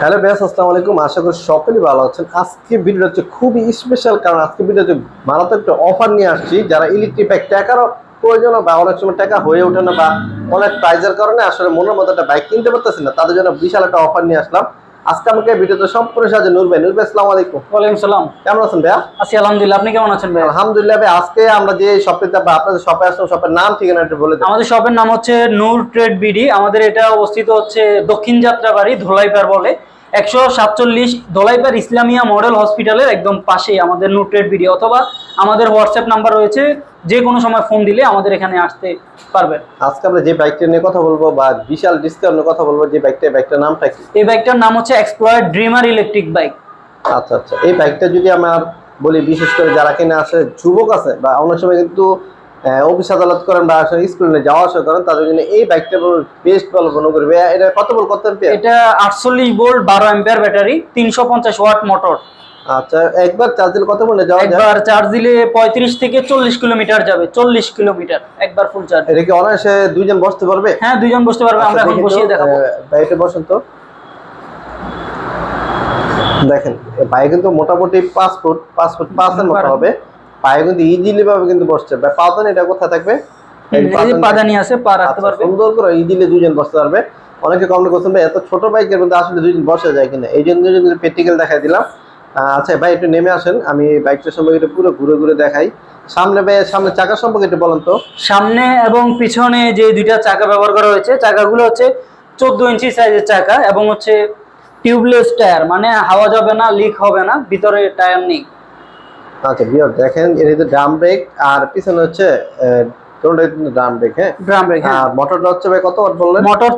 Hello base আসসালামু আলাইকুম। আশা করি সকলেই ভালো আছেন। আজকে ভিডিওটা হচ্ছে খুবই স্পেশাল কারণ আজকে ভিডিওতে মারাত্মক একটা অফার নিয়ে আসছি। যারা ইলেকট্রিক বাইক টাকারও প্রয়োজন বা অনেক সময় টাকা হয়ে ওঠে না বা অনেক প্রাইজের কারণে আসলে মনের মতো একটা বাইক কিনতে পারতেছি না তাদের জন্য বিশাল একটা অফার নিয়ে আসলাম। আজকে আমাকে ভিডিওতে সম্পূর্ণ সাহায্য নূর ভাই। নূর ভাই আসসালামু আলাইকুম। ওয়ালাইকুম সালাম। কেমন আছেন ভাইয়া? আছি আলহামদুলিল্লাহ। আপনি কেমন আছেন ভাই? আলহামদুলিল্লাহ ভাই আজকে আমরা যে শপটিতে বা আপনাদের শপে আসলাম শপের নাম ঠিকানা একটু বলে দেন। আমাদের শপের নাম হচ্ছে নূর ট্রেড বিডি। আমাদের এটা অবস্থিত হচ্ছে দক্ষিণ যাত্রাবাড়ি ধোলাইপার বলে। একশো সাতচল্লিশ ধোলাইপার ইসলামিয়া মডেল হসপিটালের একদম পাশেই আমাদের নূর ট্রেড বিডি অথবা আমাদের হোয়াটসঅ্যাপ নাম্বার রয়েছে। যে কোনো সময় ফোন দিলে আমাদের এখানে আসতে পারবেন আজকে আমরা যে বাইকটা নিয়ে কথা বলব বা বিশাল ডিসকাউন্ট নিয়ে কথা বলব যে বাইকটা বাইকটার নামটা কি? এই বাইকটার নাম হচ্ছে এক্সপ্লয়ার ড্রিমার ইলেকট্রিক বাইক আচ্ছা আচ্ছা। এই বাইকটা যদি আমার বলি বিশেষ করে যারা কিনে আসে যুবক আছে বা অনেক সময় কিন্তু অফিস আদালত করেন বা স্কুলে যাওয়া আসা করেন তাদের জন্য এই বাইকটা বেস্ট বলে মনে করবে এটা কত বল কত অ্যাম্পিয়ার এটা আটচল্লিশ ভোল্ট বারো অ্যাম্পিয়ার ব্যাটারি তিনশো পঞ্চাশ ওয়াট মোটর আচ্ছা একবার চার্জ দিলে কত বলে যাওয়া যায়? একবার চার্জ দিলে পঁয়ত্রিশ থেকে চল্লিশ কিলোমিটার যাবে চল্লিশ কিলোমিটার একবার ফুল চার্জ এটা কি অনায়াসে দুইজন বসতে পারবে? হ্যাঁ দুইজন বসতে পারবে আমরা আচ্ছা, এখন বসিয়ে দেখাবো। বসেন তো। দেখেন বাইক কিন্তু মোটামুটি পাঁচ ফুট পাঁচ ফুট পাঁচের মতো হবে। পায়ে কিন্তু ইজিলি ভাবে কিন্তু বসছে। পাওতেন এটা কোথায় থাকবে? পাদানি আছে পা রাখতে আচ্ছা, পারবে। সুন্দর করে ইজিলি দুজন বসতে পারবে। অনেকে কমেন্ট করছেন ভাই এত ছোট বাইকের মধ্যে আসলে দুজন বসা যায় কিনা? এই জন্য প্র্যাকটিক্যাল দেখাই দিলাম। আচ্ছা ভাই একটু নেমে আসেন। আমি বাইকটার সম্পর্কে একটু পুরো ঘুরে ঘুরে দেখাই। সামনে ভাই সামনে চাকা সম্পর্কে একটু বলেন তো। সামনে এবং পিছনে যে দুইটা চাকা ব্যবহার করা হয়েছে চাকাগুলো হচ্ছে চোদ্দ ইঞ্চি সাইজের চাকা এবং হচ্ছে টিউবলেস টায়ার মানে হাওয়া যাবে না লিক হবে না ভিতরে টায়ার নেই। আচ্ছা বিয়ার দেখেন এর ড্রাম ব্রেক আর পিছনে হচ্ছে ড্রাম ব্রেক হ্যাঁ? ড্রাম ব্রেক হ্যাঁ। আর মোটরটা হচ্ছে ভাই কত ওয়াট বললেন? মোটর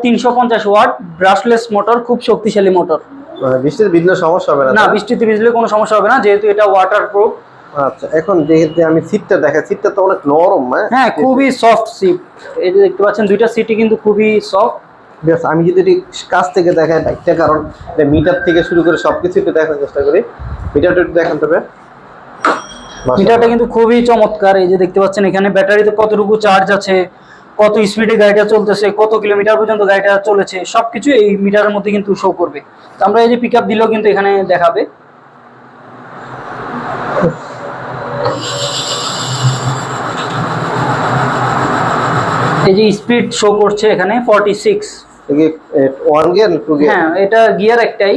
ওয়াট ব্রাশলেস মোটর খুব শক্তিশালী মোটর মানে বৃষ্টির সমস্যা হবে না না বৃষ্টিতে ভিজলে কোনো সমস্যা হবে না যেহেতু এটা ওয়াটার প্রুফ আচ্ছা এখন যেহেতু আমি সিটটা দেখাই সিটটা তো অনেক নরম হ্যাঁ? হ্যাঁ খুবই সফট সিট এই যে দেখতে পাচ্ছেন দুইটা সিটই কিন্তু খুবই সফট বেশ আমি যদি কাছ থেকে দেখাই বাইকটা কারণ মিটার থেকে শুরু করে সবকিছু একটু দেখার চেষ্টা করি। মিটারটা একটু দেখান তবে মিটারটা কিন্তু খুবই চমৎকার এই যে দেখতে পাচ্ছেন এখানে ব্যাটারিতে কতটুকু চার্জ আছে কত স্পিডে গাড়িটা চলতেছে কত কিলোমিটার পর্যন্ত গাড়িটা চলেছে সবকিছু এই মিটারের মধ্যে কিন্তু শো করবে। তো আমরা এই যে পিক আপ দিলেও কিন্তু এখানে দেখাবে। এই যে স্পিড শো করছে এখানে ফর্টি সিক্স ওয়ান গিয়ার হ্যাঁ এটা গিয়ার একটাই।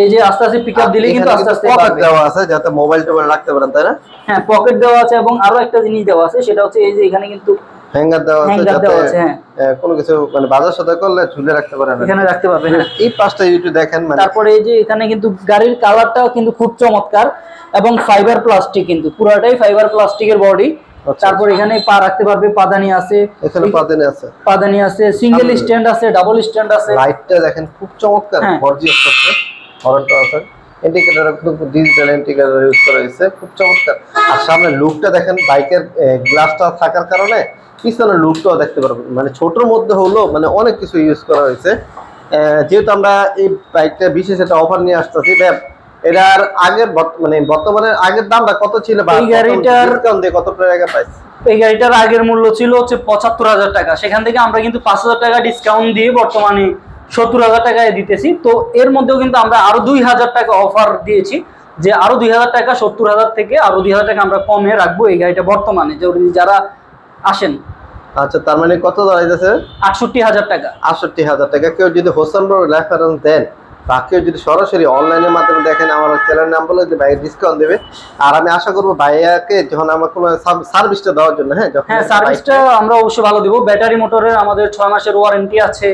এই যে আস্তে আস্তে আপ দিলেই কিন্তু আস্তে আস্তে পকেট দেওয়া আছে যাতে মোবাইল টোবাইল রাখতে পারেন তাই না? হ্যাঁ পকেট দেওয়া আছে এবং আরও একটা জিনিস দেওয়া আছে সেটা হচ্ছে এই যে এখানে কিন্তু হ্যাঙ্গার দেওয়া আছে যাতে হ্যাঁ। কোনো কিছু মানে বাজার সাথে করলে ঝুলে রাখতে পারেন এখানে রাখতে হ্যাঁ। এই পাঁচটা একটু দেখেন মানে তারপরে এই যে এখানে কিন্তু গাড়ির কালারটাও কিন্তু খুব চমৎকার এবং ফাইবার প্লাস্টিক কিন্তু পুরাটাই ফাইবার প্লাস্টিকের বডি আচ্ছা। তারপর এখানে পা রাখতে পারবে পাদানি আছে। এখানে পাতেন আছে। পাদানি আছে সিঙ্গেল স্ট্যান্ড আছে ডাবল স্ট্যান্ড আছে। লাইটটা দেখেন খুব চমৎকার। হ্যাঁ। গর্জিয়াস করছে হরনটা আছে। ইন্ডিকেটর কিন্তু ডিজিটাল ইন্ডিকেটর ইউজ করা হয়েছে খুব চমৎকার। আর সামনে লুকটা দেখেন বাইকের গ্লাসটা থাকার কারণে পিছনের লুকটাও দেখতে পারবেন। মানে ছোটর মধ্যে হলো মানে অনেক কিছু ইউজ করা হয়েছে। যেহেতু আমরা এই বাইকটা বিশেষ একটা অফার নিয়ে আসতেছি এটার আগের মানে বর্তমানে আগের দামটা কত ছিল এই গাড়িটার- কত টাকা পাইছে এই গাড়িটার আগের মূল্য ছিল হচ্ছে পঁচাত্তর হাজার টাকা। সেখান থেকে আমরা কিন্তু পাঁচ হাজার টাকা ডিসকাউন্ট দিয়ে বর্তমানে সত্তর হাজার টাকায় দিতেছি। তো এর মধ্যেও কিন্তু আমরা আরও দুই হাজার টাকা অফার দিয়েছি যে আরও দুই হাজার টাকা সত্তর হাজার থেকে আরও দুই হাজার টাকা আমরা কমে রাখব এই গাড়িটা বর্তমানে যারা আসেন। আচ্ছা তার মানে কত দাঁড়াইতেছে আটষট্টি হাজার টাকা। আটষট্টি হাজার টাকা। কেউ যদি হোসেন রেফারেন্স দেন বা কেউ যদি সরাসরি অনলাইনের মাধ্যমে দেখেন আমার চ্যানেল নাম বলে ভাই ডিসকাউন্ট দেবে। আর আমি আশা করব ভাইয়াকে যখন আমার কোনো সার্ভিসটা দেওয়ার জন্য হ্যাঁ হ্যাঁ সার্ভিসটা আমরা অবশ্যই ভালো দিব। ব্যাটারি মোটরের আমাদের ছয় মাসের ওয়ারেন্টি আছে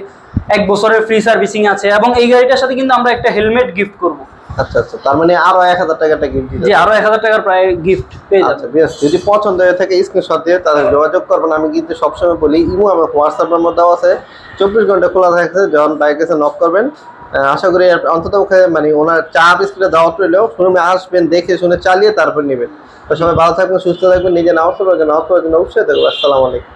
এক বছরের ফ্রি সার্ভিসিং আছে এবং এই গাড়িটার সাথে কিন্তু আমরা একটা হেলমেট গিফট করব। আচ্ছা আচ্ছা তার মানে আরও এক হাজার টাকাটা গিফট দিতে আরও এক হাজার টাকার প্রায় গিফট পেয়ে যাবে আচ্ছা বেশ যদি পছন্দ হয়ে থাকে স্ক্রিনশট দিয়ে তাদের যোগাযোগ করবেন। আমি কিন্তু সবসময় বলি ইমো আমার হোয়াটসঅ্যাপ নাম্বার দেওয়া আছে। চব্বিশ ঘণ্টা খোলা থাকে যখন বাইক এসে নক করবেন আশা করি অন্তত মানে ওনার চা বিস্কুটে দাওয়া পেলেও শোরুমে আসবেন, দেখে শুনে চালিয়ে তারপর নেবেন। তো সবাই ভালো থাকবেন, সুস্থ থাকবেন নিজে নামাজ পড়বেন নামাজ পড়ার জন্য থাকবেন আসসালামু আলাইকুম।